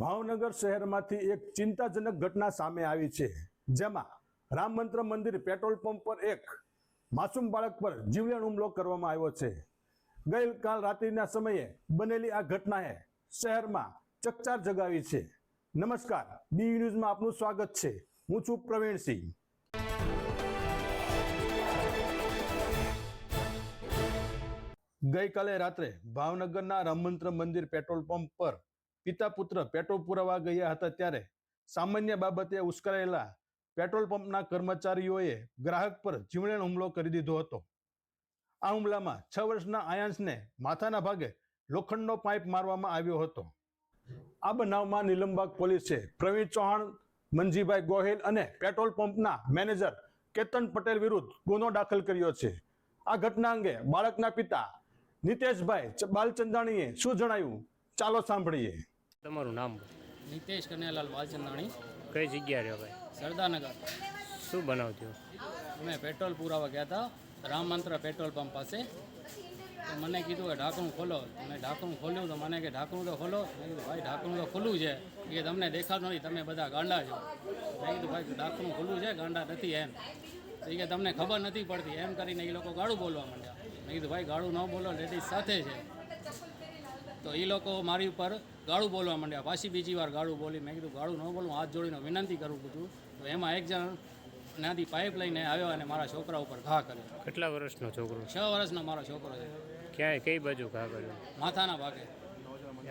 ભાવનગર શહેરમાંથી એક ચિંતાજનક ઘટના સામે આવી છે, જેમાં રામ મંત્ર મંદિર પેટ્રોલ પંપ પર એક માસૂમ બાળક પર જીવલેણ હુમલો કરવામાં આવ્યો છે. ગઈકાલ રાત્રિના સમયે બનેલી આ ઘટનાએ શહેરમાં ચકચાર જગાવી છે. નમસ્કાર બી ન્યૂઝમાં આપનું સ્વાગત છે. હું છું પ્રવીણસિંહ ગઈકાલે રાત્રે ભાવનગરના રામમંત્ર મંદિર પેટ્રોલ પંપ પર પિતા પુત્ર પેટ્રોલ પુરાવા ગયા હતા ત્યારે. સામાન્ય બાબતે ઉશ્કેરાયેલા પેટ્રોલ પંપના કર્મચારીઓએ ગ્રાહક પર જીવલેણ હુમલો કરી દીધો હતો. આ હુમલામાં છ વર્ષના આયાંશને માથાના ભાગે લોખંડનો પાઇપ મારવામાં આવ્યો હતો. આ બનાવમાં નિલંબાગ પોલીસે પ્રવીણ ચૌહાણ, મનજીભાઈ ગોહિલ અને પેટ્રોલ પંપના મેનેજર કેતન પટેલ વિરુદ્ધ ગુનો દાખલ કર્યો છે. આ ઘટના અંગે બાળકના પિતા નિતેશભાઈ બાલચંદાણીએ શું જણાવ્યું ચાલો સાંભળીએ. તમારું નામ? નીતેશ કનૈયાલાલ વાલચંદાણી. કઈ જગ્યા રહ્યો ભાઈ? સરદારનગર. શું બનાવતું અમે પેટ્રોલ પુરાવા ગયા હતા. રામ મંત્ર પેટ્રોલ પંપ પાસે. તો મને કીધું કે ઢાંકણું ખોલો. મેં ઢાંકણું ખોલ્યું તો મને કે ઢાંકણું તો ખોલો. મેં કીધું ભાઈ ઢાંકણું તો ખુલ્લું છે. એ કે તમને દેખાતું નથી. તમે બધા ગાંડા છો. મેં કીધું ભાઈ ઢાંકણું ખુલ્લું છે ગાંડા નથી એમ. તો એ કે તમને ખબર નથી પડતી. એમ કરીને એ લોકો ગાળું બોલવા માંડ્યા. મેં કીધું ભાઈ ગાળું ન બોલો લેડીઝ સાથે છે. તો એ લોકો મારી ઉપર ગાળું બોલવા માંડ્યા. પાછી બીજી વાર ગાળું બોલી મેં કીધું ગાળું ન બોલું હાથ જોડીને વિનંતી કરું છું તો એમાં એક જણ ત્યાંથી પાઇપ લઈને આવ્યો અને મારા છોકરા ઉપર ઘા કર્યો. કેટલા વર્ષનો છોકરો? છ વર્ષનો મારો છોકરો છે. ક્યાંય કઈ બાજુ ઘા કર્યો? માથાના ભાગે.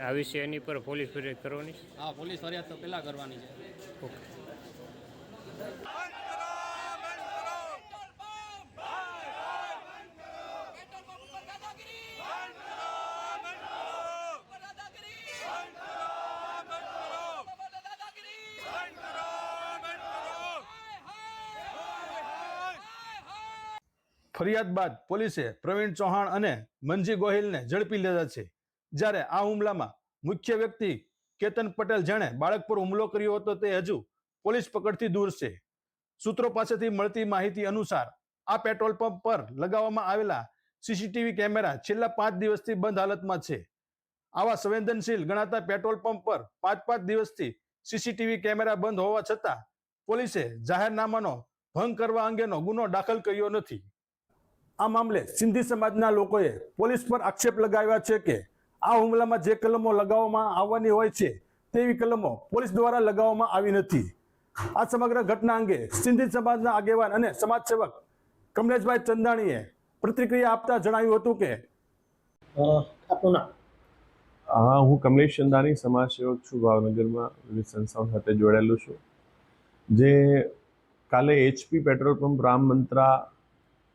આ વિશે એની પર પોલીસ ફરિયાદ કરવાની? હા પોલીસ ફરિયાદ તો પહેલાં કરવાની છે. ઓકે પેટ્રોલ પંપ ઉપર દાદાગીરી ઉપર દાદાગીરી ઉપર દાદાગીરી ફરિયાદ બાદ પોલીસે પ્રવીણ ચૌહાણ અને મનજી ગોહિલને ઝડપી લીધા છે. જ્યારે આ હુમલામાં મુખ્ય વ્યક્તિ કેતન પટેલ જેણે બાળક પર હુમલો કર્યો હતો તે હજુ પોલીસ પકડથી દૂર છે. સૂત્રો પાસેથી મળતી માહિતી અનુસાર આ પેટ્રોલ પંપ પર લગાવવામાં આવેલા સીસીટીવી કેમેરા છેલ્લા પાંચ દિવસથી બંધ હાલતમાં છે. આવા સંવેદનશીલ ગણાતા પેટ્રોલ પંપ પર પાંચ પાંચ દિવસથી સીસીટીવી કેમેરા બંધ હોવા છતાં પોલીસે જાહેરનામાનો ભંગ કરવા અંગેનો ગુનો દાખલ કર્યો નથી. આ મામલે સિંધી સમાજના લોકોએ પોલીસ પર આક્ષેપ લગાવ્યા છે કે આ હુમલામાં જે કલમો લગાવવામાં આવવાની હોય છે તેવી કલમો પોલીસ દ્વારા લગાવવામાં આવી નથી. આ સમગ્ર ઘટના અંગે સિંધી સમાજના આગેવાન અને સમાજસેવક કમલેશભાઈ ચંદાણીએ પ્રતિક્રિયા આપતા જણાવ્યું હતું કે આપનું નામ? હા હું કમલેશ ચંદાની સમાજ સેવક છું ભાવનગરમાં વિવિધ સંસ્થાઓ સાથે જોડાયેલો છું. જે કાલે HP petrol pump Ram Mantra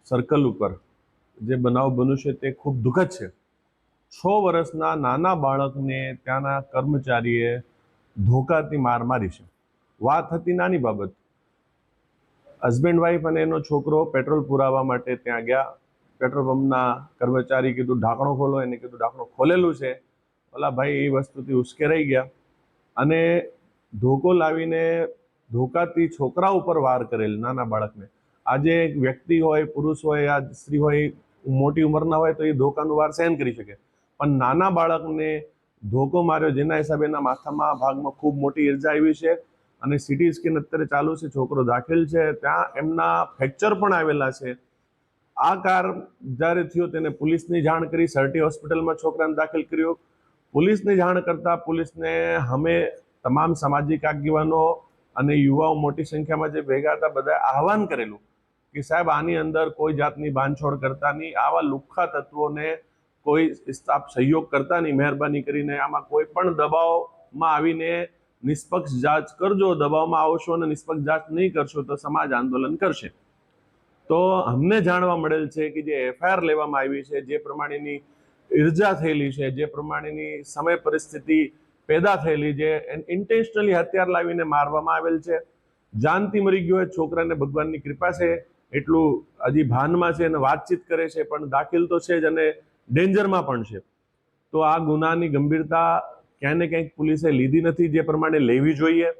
circle ઉપર જે બનાવ બન્યું છે તે ખૂબ દુઃખદ છે. છ વર્ષના નાના બાળકને ત્યાંના કર્મચારીએ ધોકાથી માર મારી છે. વાત હતી નાની બાબત. હસબન્ડ વાઈફ અને એનો છોકરો પેટ્રોલ પુરાવા માટે ત્યાં ગયા. પેટ્રોલ પંપના કર્મચારી કીધું, ઢાંકણો ખોલો. એને કીધું, ઢાંકણું ખોલેલું છે. ઓલા ભાઈ, એ વસ્તુથી ઉશ્કેરાઈ ગયા. અને ધોકો લાવીને ધોકાથી છોકરા ઉપર વાર કરેલ નાના બાળકને. આજે વ્યક્તિ હોય, પુરુષ હોય યા સ્ત્રી હોય, મોટી ઉંમરના હોય તો એ ધોકાનું વાર સહન કરી શકે. પણ નાના બાળકને ધોકો માર્યો જેના હિસાબે એના માથામાં, ભાગમાં ખૂબ મોટી ઈર્જા આવી છે અને સિટી સ્કેન અત્યારે ચાલુ છે, છોકરો દાખલ છે, ત્યાં એમના ફ્રેક્ચર પણ આવેલા છે. આ કાર જ્યારે થયો તેને પોલીસની જાણ કરી, સર્ટી હોસ્પિટલમાં છોકરાને દાખલ કર્યો. પોલીસને જાણ કરતાં પોલીસને અમે તમામ સામાજિક આગેવાનો અને યુવાઓ મોટી સંખ્યામાં જે ભેગા હતા, બધાએ આહવાન કરેલું કે સાહેબ, આની અંદર કોઈ જાતની બાંધછોડ કરતા નહીં. આવા લુખ્ખા તત્વોને કોઈ આપ સહયોગ કરતા નહીં, મહેરબાની કરીને. આમાં કોઈ પણ દબાવમાં આવીને નિષ્પક્ષ જાંચ કરજો. દબાવમાં આવશો અને નિષ્પક્ષ જાંચ નહીં કરશો તો સમાજ આંદોલન કરશે. તો અમને જાણવા મળેલ છે કે જે એફઆઈઆર લેવામાં આવી છે, જે પ્રમાણેની ઈર્જા થયેલી છે, જે પ્રમાણેની સમય પરિસ્થિતિ પેદા થયેલી છે ઇન્ટેન્શનલી હથિયાર લાવીને મારવામાં આવેલ છે. જાનથી મરી ગયો છોકરાને ભગવાનની કૃપા છે. એટલું હજી ભાનમાં છે અને વાતચીત કરે છે, પણ દાખલ તો છે જ અને ડેન્જરમાં પણ છે. તો આ ગુનાની ગંભીરતા ક્યાંય ને ક્યાંક પોલીસે લીધી નથી, જે પ્રમાણે લેવી જોઈએ.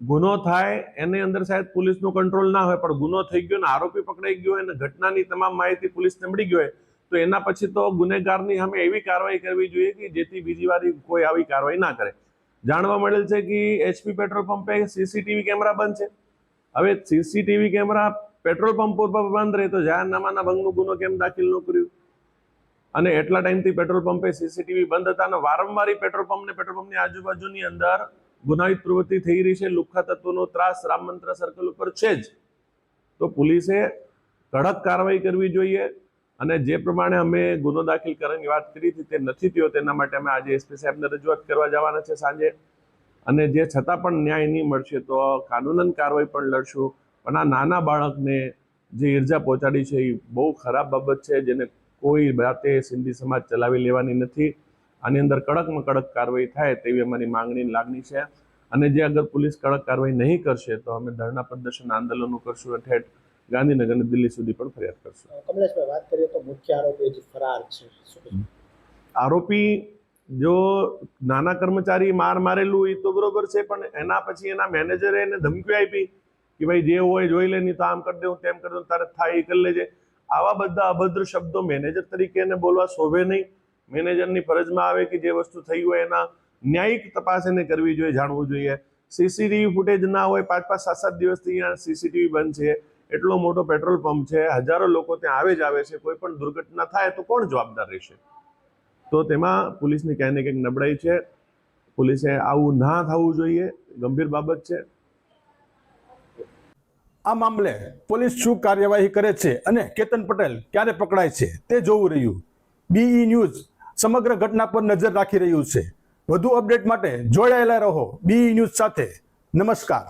ગુનો થાય, એની અંદર શાયદ પોલીસનો કંટ્રોલ ના હોય, પણ ગુનો થઈ ગયો ને આરોપી પકડાઈ ગયો અને ઘટનાની તમામ માહિતી પોલીસને મળી ગયો હોય, તો એના પછી તો ગુનેગારની સામે એવી કાર્યવાહી કરવી જોઈએ કે જેથી બીજી વાર કોઈ આવી કાર્યવાહી ના કરે. જાણવા મળેલ છે કે એચપી પેટ્રોલ પંપે સીસીટીવી કેમેરા બંધ છે. હવે સીસીટીવી કેમેરા પેટ્રોલ પંપ પર બંધ રહે તો જાહેરનામાના ભંગનો ગુનો કેમ દાખલ ન કર્યું? અને એટલા ટાઈમથી પેટ્રોલ પંપે સીસીટીવી બંધ હતા અને વારંવાર પેટ્રોલ પંપ ને પેટ્રોલ પંપની આજુબાજુની અંદર ગુનાહિત પ્રવૃત્તિ થઈ રહી છે. લુખ્ખા તત્વોનો ત્રાસ રામ મંત્ર સર્કલ ઉપર છે જ. તો પોલીસે કડક કાર્યવાહી કરવી જોઈએ અને જે પ્રમાણે અમે ગુનો દાખલ કરવાની વાત કરી હતી તે નથી થયો. તેના માટે અમે આજે એસપી સાહેબને રજૂઆત કરવા જવાના છે સાંજે. અને જે છતાં પણ ન્યાય નહીં મળશે તો કાનૂનન કાર્યવાહી પણ લડશું. પણ આ નાના બાળકને જે ઈર્જા પહોંચાડી છે એ બહુ ખરાબ બાબત છે જેને કોઈ રાતે સિંધી સમાજ ચલાવી લેવાની નથી. આની અંદર કડકમાં કડક કાર્યવાહી થાય તેવી અમારી માંગણી લાગણી છે. અને જે અગર પોલીસ કડક કાર્યવાહી નહીં કરશે તો અમે ધરણા પ્રદર્શન આંદોલનો કરશું ઠેઠ ગાંધીનગર અને દિલ્હી સુધી પણ ફરિયાદ કરશું. કમલેશભાઈ વાત કરીએ તો મુખ્ય આરોપી જે ફરાર છે આરોપી જો નાના કર્મચારી માર મારેલું એ તો બરોબર છે પણ એના પછી એના મેનેજરે એને ધમકી આપી. કે ભાઈ જે હોય જોઈ લે, નહીં તો આમ કરી દઉં તેમ કરી દઉં તારે થાય એ કરી લેજે. આવા બધા અભદ્ર શબ્દો મેનેજર તરીકે એને બોલવા શોભે નહીં. મેનેજરની ફરજમાં આવે કે જે વસ્તુ થઈ હોય એના ન્યાયિક તપાસ એને કરવી જોઈએ, જાણવું જોઈએ. સીસીટીવી ફૂટેજ ના હોય, પાંચ પાંચ સાત સાત દિવસથી અહીંયા સીસીટીવી બંધ છે. એટલો મોટો પેટ્રોલ પંપ છે. હજારો લોકો ત્યાં આવે જ આવે છે. કોઈ પણ દુર્ઘટના થાય તો કોણ જવાબદાર રહેશે? તો તેમાં પોલીસની ક્યાંય ને ક્યાંક નબળાઈ છે. પોલીસે આવું ના થવું જોઈએ. ગંભીર બાબત છે. આ મામલે પોલીસ શું કાર્યવાહી કરે છે અને કેતન પટેલ ક્યારે પકડાય છે તે જોવું રહ્યું. બીઈ ન્યૂઝ સમગ્ર ઘટના પર નજર રાખી રહ્યું છે. વધુ અપડેટ માટે જોડાયેલા રહો બીઈ ન્યૂઝ સાથે. નમસ્કાર.